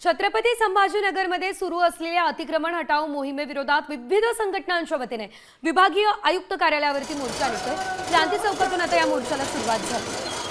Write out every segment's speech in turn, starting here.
छत्रपती संभाजीनगरमध्ये सुरू असलेल्या अतिक्रमण हटाव मोहिमेविरोधात विविध संघटनांच्या वतीने विभागीय आयुक्त कार्यालयावरती मोर्चा निघतोय क्रांती चौकातून आता या मोर्चाला सुरुवात झाली.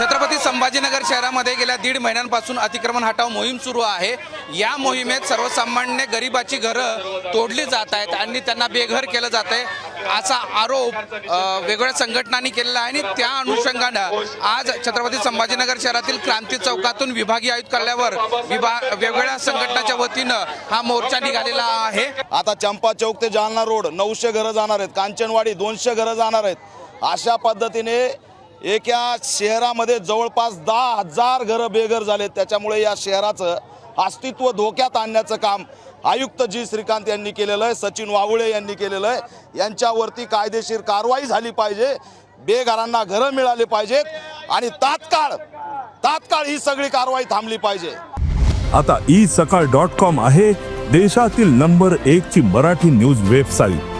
छत्रपती संभाजीनगर शहरामध्ये गेल्या दीड महिन्यांपासून अतिक्रमण हटाव मोहीम सुरू आहे. या मोहिमेत सर्वसामान्य गरिबाची घरं तोडली जात आहेत आणि त्यांना बेघर केलं जात आहे असा आरोप वेगवेगळ्या संघटनांनी केलेला आहे. आणि त्या अनुषंगानं आज छत्रपती संभाजीनगर शहरातील क्रांती चौकातून विभागीय आयुक्त कार्यालयावर विभाग वेगवेगळ्या संघटनाच्या वतीनं हा मोर्चा निघालेला आहे. आता चंपा चौक ते जालना रोड नऊशे घरं जाणार आहेत. कांचनवाडी दोनशे घरं जाणार आहेत. अशा पद्धतीने एका शहरामध्ये जवळपास दहा हजार घरं बेघर झालेत. त्याच्यामुळे या शहराचं अस्तित्व धोक्यात आणण्याचं काम आयुक्त जी श्रीकांत यांनी केलेलं आहे सचिन वावुळे यांनी केलेलं आहे. यांच्यावरती कायदेशीर कारवाई झाली पाहिजे बेघरांना घरं मिळाली पाहिजेत आणि तात्काळ तात्काळ ही सगळी कारवाई थांबली पाहिजे. आता ई सकाळ डॉट कॉम आहे देशातील नंबर एक ची मराठी न्यूज वेबसाईट.